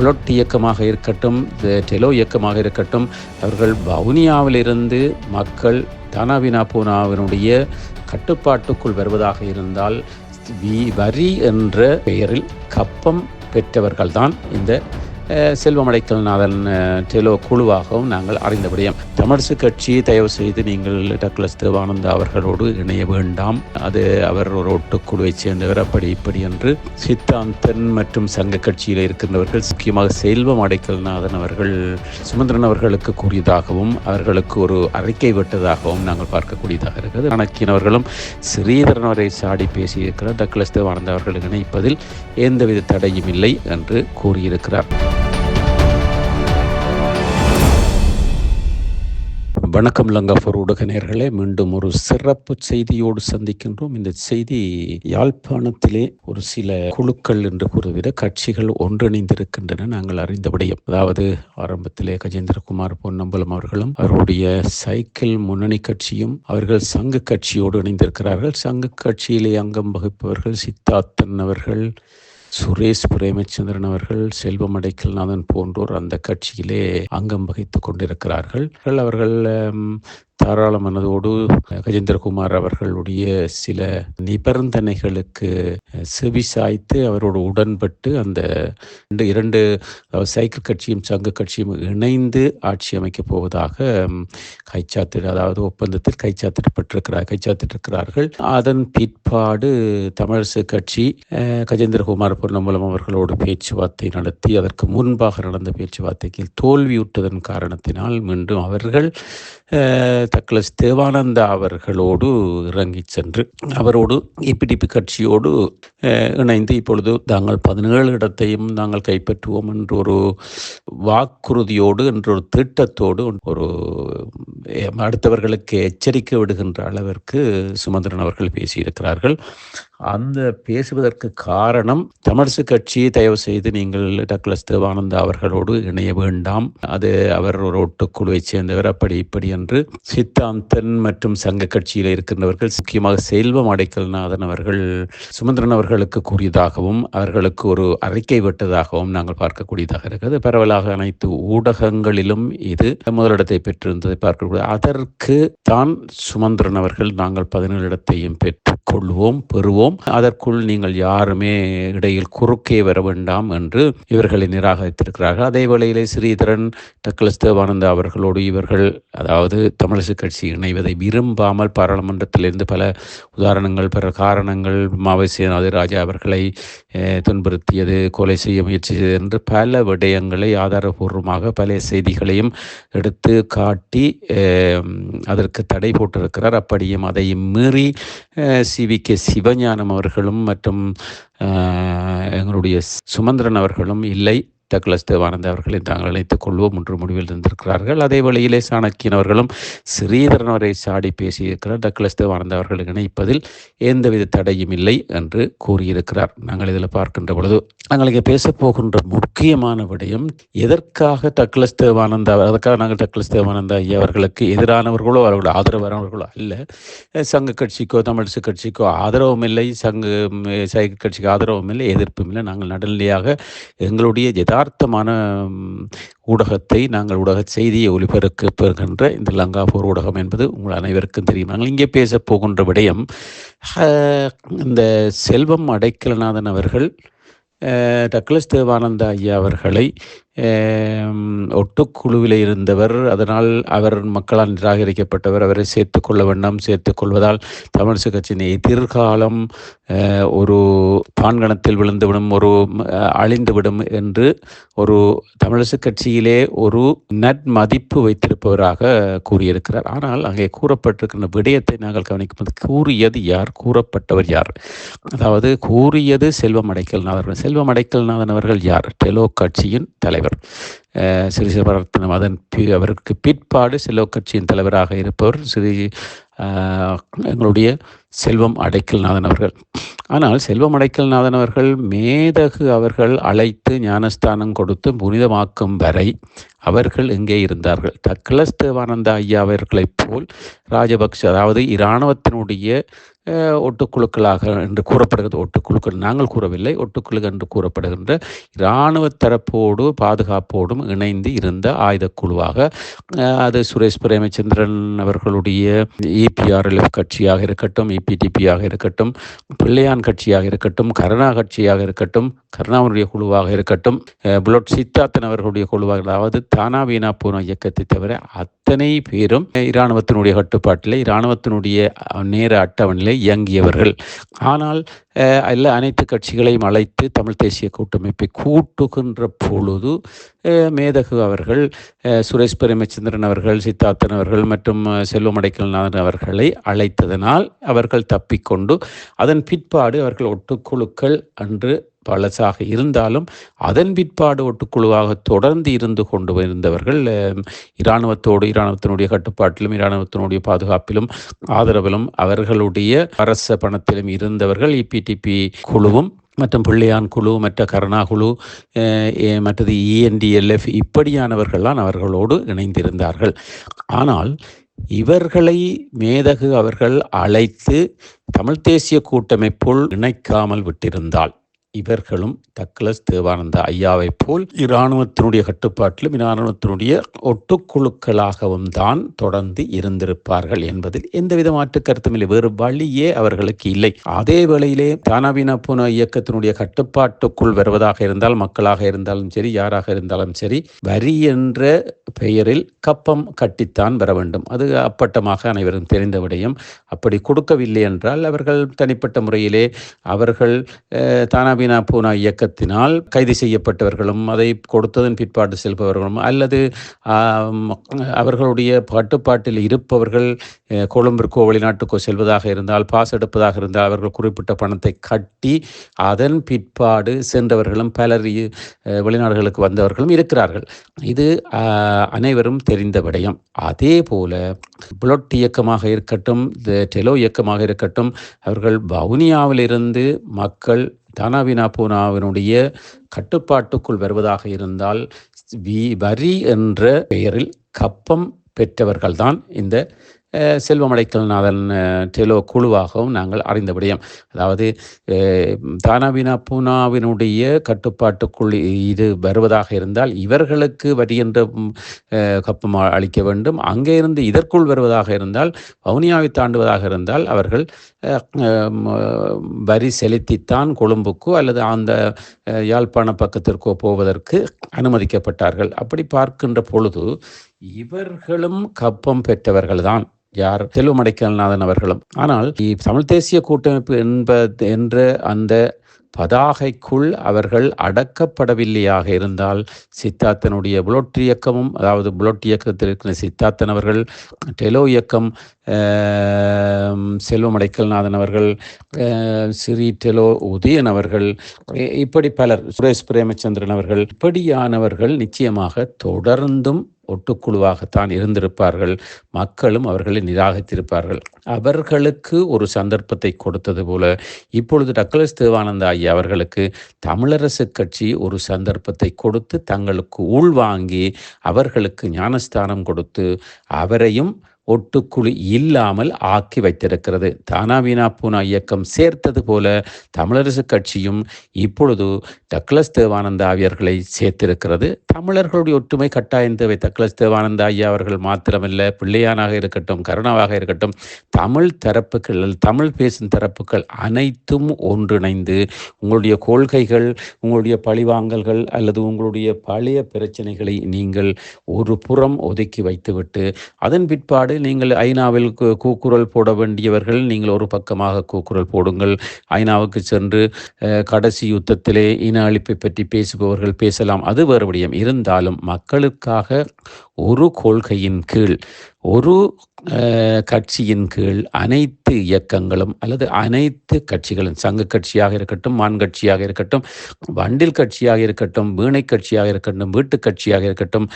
புலட் இயக்கமாக இருக்கட்டும் டெலோ இயக்கமாக இருக்கட்டும் அவர்கள் வவுனியாவிலிருந்து மக்கள் தானாவினா பூனாவினுடைய கட்டுப்பாட்டுக்குள் வருவதாக இருந்தால் வரி என்ற பெயரில் கப்பம் பெற்றவர்கள்தான் இந்த செல்வமடைத்தல்நாதன் டெலோ குழுவாகவும் நாங்கள் அறிந்தபடியும். தமிழ்சு கட்சி தயவு செய்து நீங்கள் டக்ளஸ் தேவானந்தா அவர்களோடு இணைய வேண்டாம். அது அவர் ஒரு ஒட்டுக்குழுவை சேர்ந்தவர். அப்படி இப்படி என்று சித்தாந்தன் மற்றும் சங்க கட்சியில் இருக்கின்றவர்கள் முக்கியமாக செல்வம் அடைக்கல்நாதன் அவர்கள் சுமந்திரன் அவர்களுக்கு கூறியதாகவும் அவர்களுக்கு ஒரு அறிக்கை விட்டதாகவும் நாங்கள் பார்க்கக்கூடியதாக இருக்கிறது. கணக்கினவர்களும் ஸ்ரீதரன் அவரை சாடி பேசியிருக்கிறார். டக்ளஸ் தேவானந்தா அவர்கள் இணைப்பதில் எந்தவித தடையும் இல்லை என்று கூறியிருக்கிறார். வணக்கம் லங்காஃபர் ஊடக நேயர்களே மீண்டும் ஒரு சிறப்பு செய்தியோடு சந்திக்கின்றோம். இந்த செய்தி யாழ்ப்பாணத்திலே ஒரு சில குழுக்கள் என்று கூறுவிட கட்சிகள் ஒன்றிணைந்திருக்கின்றன. நாங்கள் அறிந்த விடயம் அதாவது ஆரம்பத்திலே கஜேந்திரகுமார் பொன்னம்பலம் அவர்களும் அவருடைய சைக்கிள் முன்னணி கட்சியும் அவர்கள் சங்க கட்சியோடு இணைந்திருக்கிறார்கள். சங்க கட்சியிலே அங்கம் வகிப்பவர்கள் சித்தார்த்தன் அவர்கள் சுரேஷ் பிரேமச்சந்திரன் அவர்கள் செல்வம் அடைக்கல்நாதன் போன்றோர் அந்த கட்சியிலே அங்கம் வகித்துக் கொண்டிருக்கிறார்கள். அவர்கள் தாராள மனதோடு கஜேந்திரகுமார் அவர்களுடைய சில நிபந்தனைகளுக்கு செவி சாய்த்து அவரோடு உடன்பட்டு அந்த இரண்டு இரண்டு சைக்கிள் கட்சியும் சங்க கட்சியும் இணைந்து ஆட்சி அமைக்கப் போவதாக கைச்சாத்திட அதாவது ஒப்பந்தத்தில் கைச்சாத்திடப்பட்டிருக்கிறார் கைச்சாத்திட்டிருக்கிறார்கள். அதன் பிற்பாடு தமிழரசு கட்சி கஜேந்திரகுமார் பொன்னம்பலம் அவர்களோடு பேச்சுவார்த்தை நடத்தி அதற்கு முன்பாக நடந்த பேச்சுவார்த்தைக்கு தோல்வியுற்றதன் காரணத்தினால் மீண்டும் அவர்கள் டக்ளஸ் தேவானந்தா அவர்களோடு இறங்கி சென்று அவரோடு இபிடிபி கட்சியோடு இணைந்து இப்பொழுது தாங்கள் பதினேழு இடத்தையும் நாங்கள் கைப்பற்றுவோம் என்ற ஒரு வாக்குறுதியோடு என்ற ஒரு திட்டத்தோடு ஒரு அடுத்தவர்களுக்கு எச்சரிக்கை விடுகின்ற அளவிற்கு சுமந்திரன் அவர்கள் பேசியிருக்கிறார்கள். அந்த பேசுவதற்கு காரணம் தமிழரசு கட்சி தயவு செய்து நீங்கள் டக்ளஸ் தேவானந்தா அவர்களோடு இணைய வேண்டாம். அது அவர் ஒரு ஒட்டுக்குழுவை சேர்ந்தவர். அப்படி இப்படி என்று சித்தாந்தன் மற்றும் சங்க கட்சியில் இருக்கின்றவர்கள் முக்கியமாக செல்வம் அடைக்கல்நாதன் அவர்கள் சுமந்திரன் அவர்களுக்கு கூறியதாகவும் அவர்களுக்கு ஒரு அறிக்கை விட்டதாகவும் நாங்கள் பார்க்கக்கூடியதாக இருக்கிறது. பரவலாக அனைத்து ஊடகங்களிலும் இது முதலிடத்தை பெற்றிருந்ததை பார்க்கக்கூடிய அதற்கு தான் சுமந்திரன் அவர்கள் நாங்கள் பதினேழு இடத்தையும் பெற்றுக் கொள்வோம் சொல்லுவோம் அதற்குள் நீங்கள் யாருமே இடையில் குறுக்கே வர வேண்டாம் என்று இவர்களை நிராகரித்திருக்கிறார்கள். அதே வேளையிலே ஸ்ரீதரன் டக்ளஸ் தேவானந்தா அவர்களோடு இவர்கள் அதாவது தமிழிசை கட்சி இணைவதை விரும்பாமல் பாராளுமன்றத்திலிருந்து பல உதாரணங்கள் பல காரணங்கள் மாவசியநாத ராஜா அவர்களை துன்புறுத்தியது கொலை செய்ய முயற்சி செய்தது என்று பல விடயங்களை ஆதாரபூர்வமாக பல செய்திகளையும் எடுத்து காட்டி அதற்கு தடை போட்டிருக்கிறார். அப்படியும் அதை மீறி சி வி கே சிவஞானம் அவர்களும் மற்றும் எங்களுடைய சுமந்திரன் அவர்களும் இல்லை. டக்ளஸ் தேவானந்த அவர்களை தாங்கள் அழைத்துக் கொள்வோம் என்று முடிவில் இருந்திருக்கிறார்கள் அதே வழியிலே சாணக்கியன் அவர்களும் ஸ்ரீதரன் அவரை சாடி பேசியிருக்கிறார். டக்ளஸ் தேவானந்த அவர்கள் இணைப்பதில் எந்தவித தடையும் இல்லை என்று கூறியிருக்கிறார். நாங்கள் இதில் பார்க்கின்ற பொழுது நாங்கள் இங்கே பேசப்போகின்ற முக்கியமான விடயம் எதற்காக டக்ளஸ் தேவானந்தா அதற்காக நாங்கள் டக்ளஸ் தேவானந்தா ஐயா அவர்களுக்கு எதிரானவர்களோ அவர்களோட ஆதரவானவர்களோ அல்ல. சங்க கட்சிக்கோ தமிழரசு கட்சிக்கோ ஆதரவும் இல்லை. சங்க சைக்கிள் கட்சிக்கு ஆதரவும் இல்லை எதிர்ப்பும் இல்லை. நாங்கள் நடுநிலையாக எங்களுடைய யதார்த்தமான ஊடகத்தை நாங்கள் ஊடக செய்தியை ஒளிபரப்பு பெறுகின்ற இந்த லங்காபூர் ஊடகம் என்பது உங்கள் அனைவருக்கும் தெரியும். நாங்கள் இங்கே பேச போகின்ற விடயம் இந்த செல்வம் அடைக்கலநாதன் அவர்கள் டக்ளஸ் தேவானந்தா ஐயா அவர்களை ஒட்டுக்குழுவில் இருந்தவர் அதனால் அவர் மக்களால் நிராகரிக்கப்பட்டவர் அவரை சேர்த்துக்கொள்ள வண்ணம் சேர்த்துக்கொள்வதால் தமிழிசை கட்சியின் எதிர்காலம் ஒரு பான்கணத்தில் விழுந்துவிடும் ஒரு அழிந்துவிடும் என்று ஒரு தமிழிசை கட்சியிலே ஒரு நன்மதிப்பு வைத்திருப்பவராக கூறியிருக்கிறார். ஆனால் அங்கே கூறப்பட்டிருக்கின்ற விடயத்தை நாங்கள் கவனிக்கும்போது கூறியது யார்? கூறப்பட்டவர் யார்? அதாவது கூறியது செல்வம் அடைக்கல்நாதன் செல்வம் அடைக்கல்நாதன் அவர்கள் யார்? டெலோ கட்சியின் தலைவர். அஹ் ஸ்ரீ சிவரத்னம் அதன் பி- அவருக்கு பிற்பாடு செல்வ கட்சியின் தலைவராக இருப்பவர் ஸ்ரீ எங்களுடைய செல்வம் அடைக்கல்நாதன் அவர்கள். ஆனால் செல்வம் அடைக்கல்நாதன் அவர்கள் மேதகு அவர்கள் அழைத்து ஞானஸ்தானம் கொடுத்து புனிதமாக்கும் வரை அவர்கள் எங்கே இருந்தார்கள்? டக்ளஸ் தேவானந்த ஐயா அவர்களைப் போல் ராஜபக்ஷ அதாவது இராணுவத்தினுடைய ஒட்டுக்குழுக்களாக என்று கூறப்படுகிறது. ஒட்டுக்குழுக்கள் நாங்கள் கூறவில்லை. ஒட்டுக்குழுக்கள் என்று கூறப்படுகின்ற இராணுவ தரப்போடு பாதுகாப்போடும் இணைந்து இருந்த ஆயுத குழுவாக அது சுரேஷ் பிரேமச்சந்திரன் அவர்களுடைய இபிஆர்எல்எஃப் கட்சியாக இருக்கட்டும் இபிடிபியாக இருக்கட்டும் பிள்ளையான் கட்சியாக இருக்கட்டும் கருணா கட்சியாக இருக்கட்டும் கருணாவனுடைய குழுவாக இருக்கட்டும் புலட் சித்தார்த்தன் அவர்களுடைய குழுவாக அதாவது தானா வீணா போன இயக்கத்தை தவிர அத்தனை பேரும் இராணுவத்தினுடைய கட்டுப்பாட்டில் இராணுவத்தினுடைய நேர அட்டவணையில் இயங்கியவர்கள். ஆனால் அல்ல அனைத்து கட்சிகளையும் அழைத்து தமிழ் தேசிய கூட்டமைப்பை கூட்டுகின்ற பொழுது மேதகு அவர்கள் சுரேஷ் பிரேமச்சந்திரன் அவர்கள் சித்தார்த்தன் அவர்கள் மற்றும் செல்வமடைக்கல்நாதன் அவர்களை அழைத்ததனால் அவர்கள் தப்பிக்கொண்டு அதன் பிற்பாடு அவர்கள் ஒட்டுக்குழுக்கள் அன்று பழசாக இருந்தாலும் அதன் பிற்பாடு ஒட்டுக்குழுவாக தொடர்ந்து இருந்து கொண்டு இருந்தவர்கள் இராணுவத்தோடு இராணுவத்தினுடைய கட்டுப்பாட்டிலும் இராணுவத்தினுடைய பாதுகாப்பிலும் ஆதரவிலும் அவர்களுடைய அரச பணத்திலும் இருந்தவர்கள் இபிடிபி குழுவும் மற்றும் பிள்ளையான் குழு மற்ற கருணா குழு மற்றது இஎன்டிஎல்எஃப் இப்படியானவர்கள்லாம் அவர்களோடு இணைந்திருந்தார்கள். ஆனால் இவர்களை மேதகு அவர்கள் அழைத்து தமிழ் தேசிய கூட்டமைப்புள் இணைக்காமல் விட்டிருந்தால் இவர்களும் டக்ளஸ் தேவானந்த ஐயாவைப் போல் இராணுவத்தினுடைய கட்டுப்பாட்டிலும் இராணுவத்தினுடைய ஒட்டுக்குழுக்களாகவும் தான் தொடர்ந்து இருந்திருப்பார்கள் என்பதில் எந்தவித மாற்று கருத்தும் இல்லை. வேறு வழியே அவர்களுக்கு இல்லை. அதே வேளையிலே தானாவினா போன இயக்கத்தினுடைய கட்டுப்பாட்டுக்குள் வருவதாக இருந்தால் மக்களாக இருந்தாலும் சரி யாராக இருந்தாலும் சரி வரி என்ற பெயரில் கப்பம் கட்டித்தான் வர வேண்டும். அது அப்பட்டமாக அனைவரும் தெரிந்த விடயம். அப்படி கொடுக்கவில்லை என்றால் அவர்கள் தனிப்பட்ட முறையிலே அவர்கள் தானா நவீனா பூனா இயக்கத்தினால் கைது செய்யப்பட்டவர்களும் அதை கொடுத்ததன் பிற்பாடு செல்பவர்களும் அல்லது அவர்களுடைய கட்டுப்பாட்டில் இருப்பவர்கள் கொழும்பிற்கோ வெளிநாட்டுக்கோ செல்வதாக இருந்தால் பாஸ் எடுப்பதாக இருந்தால் அவர்கள் குறிப்பிட்ட பணத்தை கட்டி அதன் பிற்பாடு சென்றவர்களும் பலர் வெளிநாடுகளுக்கு வந்தவர்களும் இருக்கிறார்கள். இது அனைவரும் தெரிந்த விடயம். அதே போல புலட் இயக்கமாக இருக்கட்டும் டெலோ இயக்கமாக இருக்கட்டும் அவர்கள் வவுனியாவிலிருந்து மக்கள் தானாவினா பூனாவினுடைய கட்டுப்பாட்டுக்குள் வருவதாக இருந்தால் வி வரி என்ற பெயரில் கப்பம் பெற்றவர்கள்தான் இந்த செல்வமடைக்கல்நாதன் டெலோ குழுவாகவும் நாங்கள் அறிந்தபடியும். அதாவது தானாவினா பூனாவினுடைய கட்டுப்பாட்டுக்குள் இது வருவதாக இருந்தால் இவர்களுக்கு வரி என்ற கப்பம் அளிக்க வேண்டும். அங்கே இருந்து இதற்குள் வருவதாக இருந்தால் வவுனியாவை தாண்டுவதாக இருந்தால் அவர்கள் வரி செலுத்தித்தான் கொழும்புக்கோ அல்லது அந்த யாழ்ப்பாண பக்கத்திற்கோ போவதற்கு அனுமதிக்கப்பட்டார்கள். அப்படி பார்க்கின்ற பொழுது இவர்களும் கப்பம் பெற்றவர்கள்தான். யார்? செல்வமடைக்கல்நாதன் அவர்களும். ஆனால் தமிழ் தேசிய கூட்டமைப்பு என்பது என்ற அந்த பதாகைக்குள் அவர்கள் அடக்கப்படவில்லையாக இருந்தால் சித்தார்த்தனுடைய புலோட் இயக்கமும் அதாவது புலோட் இயக்கத்தில் இருக்கிற சித்தார்த்தன் அவர்கள் டெலோ இயக்கம் செல்வம் அடைக்கல்நாதன் அவர்கள் ஸ்ரீ டெலோ உதயன் அவர்கள் இப்படி பலர் சுரேஷ் பிரேமச்சந்திரன் அவர்கள் இப்படியானவர்கள் நிச்சயமாக தொடர்ந்தும் ஒட்டுக்குழுவாகத்தான் இருந்திருப்பார்கள். மக்களும் அவர்களை நிராகரித்திருப்பார்கள். அவர்களுக்கு ஒரு சந்தர்ப்பத்தை கொடுத்தது போல இப்பொழுது டக்ளஸ் தேவானந்த ஐயா அவர்களுக்கு தமிழரசு கட்சி ஒரு சந்தர்ப்பத்தை கொடுத்து தங்களுக்கு உள்வாங்கி அவர்களுக்கு ஞானஸ்தானம் கொடுத்து அவரையும் ஒட்டுக்குழு இல்லாமல் ஆக்கி வைத்திருக்கிறது. தானாவினா பூனா இயக்கம் சேர்த்தது போல தமிழரசு கட்சியும் இப்பொழுது டக்ளஸ் தேவானந்தா ஆவியர்களை சேர்த்திருக்கிறது. தமிழர்களுடைய ஒற்றுமை கட்டாயம் தேவை. டக்ளஸ் தேவானந்தா ஐயா அவர்கள் மாத்திரமல்ல பிள்ளையானாக இருக்கட்டும் கருணாவாக இருக்கட்டும் தமிழ் தரப்புகள் தமிழ் பேசும் தரப்புகள் அனைத்தும் ஒன்றிணைந்து உங்களுடைய கொள்கைகள் உங்களுடைய பழிவாங்கல்கள் அல்லது உங்களுடைய பழைய பிரச்சனைகளை நீங்கள் ஒரு புறம் ஒதுக்கி வைத்துவிட்டு அதன் பிற்பாடு நீங்கள் ஐநாவில் கூக்குரல் போட வேண்டியவர்கள் நீங்கள் ஒரு பக்கமாக கூக்குரல் போடுங்கள். ஐநாவுக்கு சென்று கடைசி யுத்தத்திலே இன அழிப்பை பற்றி பேசுபவர்கள் பேசலாம். அது வேறுபடியும். இருந்தாலும் மக்களுக்காக ஒரு கொள்கையின் கீழ் ஒரு கட்சியின் கீழ் அனைத்து இயக்கங்களும் அல்லது அனைத்து கட்சிகளும் சங்க கட்சியாக இருக்கட்டும் மான் கட்சியாக இருக்கட்டும் வண்டில் கட்சியாக இருக்கட்டும் வீணை கட்சியாக இருக்கட்டும் வீட்டு கட்சியாக இருக்கட்டும்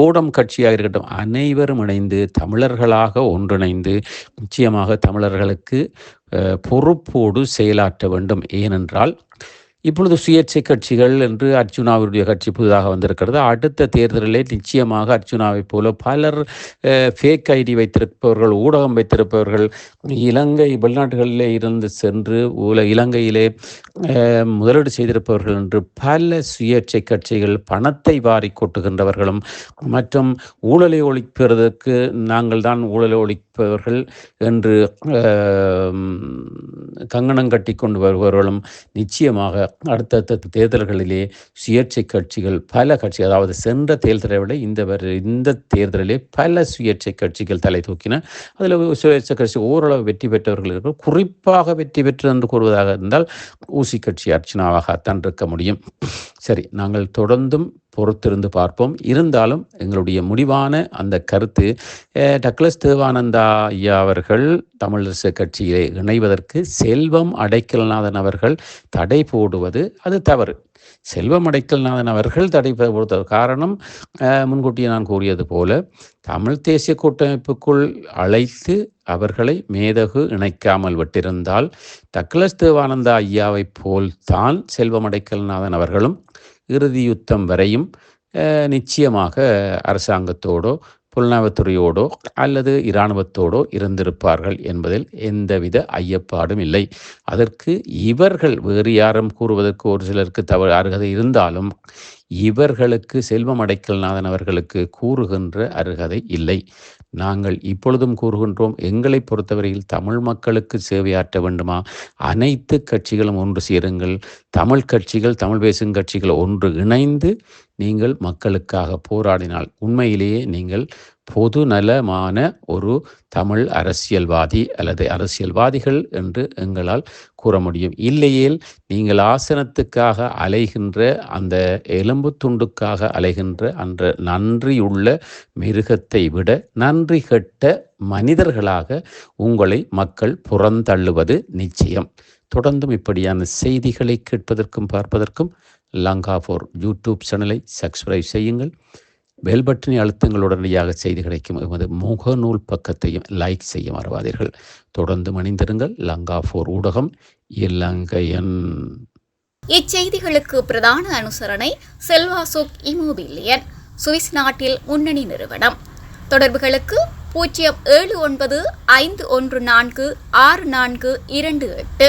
ஓடம் கட்சியாக இருக்கட்டும் அனைவரும் இணைந்து தமிழர்களாக ஒன்றிணைந்து நிச்சயமாக தமிழர்களுக்கு பொறுப்போடு செயலாற்ற வேண்டும். ஏனென்றால் இப்பொழுது சுயேட்சை கட்சிகள் என்று அர்ஜுனாவினுடைய கட்சி புதிதாக வந்திருக்கிறது. அடுத்த தேர்தலிலே நிச்சயமாக அர்ஜுனாவைப் போல பலர் ஃபேக் ஐடி வைத்திருப்பவர்கள் ஊடகம் வைத்திருப்பவர்கள் இலங்கை வெளிநாடுகளிலே இருந்து சென்று உல இலங்கையிலே முதலீடு செய்திருப்பவர்கள் என்று பல சுயேட்சை கட்சிகள் பணத்தை வாரி கொட்டுகின்றவர்களும் மற்றும் ஊழலை ஒழிப்பதற்கு நாங்கள் தான் ஊழலை ஒழி இருப்பவர்கள் என்று கங்கணம் கட்டி கொண்டு வருபவர்களும் நிச்சயமாக அடுத்தடுத்த தேர்தல்களிலே சுயேட்சை கட்சிகள் பல கட்சி அதாவது சென்ற தேர்தலை விட இந்த இந்த தேர்தலிலே பல சுயேட்சை கட்சிகள் தலை தூக்கின. அதில் சுயேட்சை கட்சி ஓரளவு வெற்றி பெற்றவர்கள் இருக்கிற குறிப்பாக வெற்றி பெற்று என்று கூறுவதாக இருந்தால் ஊசி கட்சி அர்ச்சனாவாகத்தான் இருக்க முடியும். சரி நாங்கள் தொடர்ந்தும் பொறுத்திருந்து பார்ப்போம். இருந்தாலும் எங்களுடைய முடிவான அந்த கருத்து டக்ளஸ் தேவானந்தா ஐயா அவர்கள் தமிழரசு கட்சியிலே இணைவதற்கு செல்வம் அடைக்கல்நாதன் அவர்கள் தடை போடுவது அது தவறு. செல்வம் அடைக்கல்நாதன் அவர்கள் தடை போடுவது காரணம் முன்கூட்டியே நான் கூறியது போல தமிழ் தேசிய கூட்டமைப்புக்குள் அழைத்து அவர்களை மேதகு இணைக்காமல் விட்டிருந்தால் டக்ளஸ் தேவானந்தா ஐயாவைப் போல்தான் செல்வம் அடைக்கல்நாதன் அவர்களும் இறுதி யுத்தம் வரையும் நிச்சயமாக அரசாங்கத்தோடோ புலனாய்வுத்துறையோடோ அல்லது இராணுவத்தோடோ இருந்திருப்பார்கள் என்பதில் எந்தவித ஐயப்பாடும் இல்லை. அதற்கு இவர்கள் வேறு யாரும் கூறுவதற்கு ஒரு சிலருக்கு தவறு அருகதை இருந்தாலும் இவர்களுக்கு செல்வம் அடைக்கல்நாதன் அவர்களுக்கு கூறுகின்ற அருகதை இல்லை. நாங்கள் இப்பொழுதும் கூறுகின்றோம் எங்களை பொறுத்தவரையில் தமிழ் மக்களுக்கு சேவையாற்ற வேண்டுமா? அனைத்து கட்சிகளும் ஒன்று சேருங்கள். தமிழ் கட்சிகள் தமிழ் பேசும் கட்சிகள் ஒன்று இணைந்து நீங்கள் மக்களுக்காக போராடினால் உண்மையிலேயே நீங்கள் பொது நலமான ஒரு தமிழ் அரசியல்வாதி அல்லது அரசியல்வாதிகள் என்று எங்களால் கூற முடியும். இல்லையேல் நீங்கள் ஆசனத்துக்காக அலைகின்ற அந்த எலும்பு துண்டுக்காக அலைகின்ற அந்த நன்றியுள்ள மிருகத்தை விட நன்றி கெட்ட மனிதர்களாக உங்களை மக்கள் புறந்தள்ளுவது நிச்சயம். தொடர்ந்தும் இப்படியான செய்திகளை கேட்பதற்கும் பார்ப்பதற்கும் லங்கா ஃபோர் யூடியூப் சேனலை சப்ஸ்கிரைப் செய்யுங்கள். பெல் பட்டனை அழுத்தங்கள் உடனடியாக செய்தி கிடைக்கும். எமது முகநூல் பக்கத்தையும் லைக் செய்ய மறவாதீர்கள். தொடர்ந்து மணிந்திருங்கள் லங்கா ஃபோர் ஊடகம் இலங்கையன். இச்செய்திகளுக்கு பிரதான அனுசரணை செல்வாசோக் இமோபிலியன் சுவிஸ் நாட்டில் முன்னணி நிறுவனம். தொடர்புகளுக்கு பூஜ்ஜியம் ஏழு ஒன்பது ஐந்து ஒன்று நான்கு ஆறு நான்கு இரண்டு எட்டு.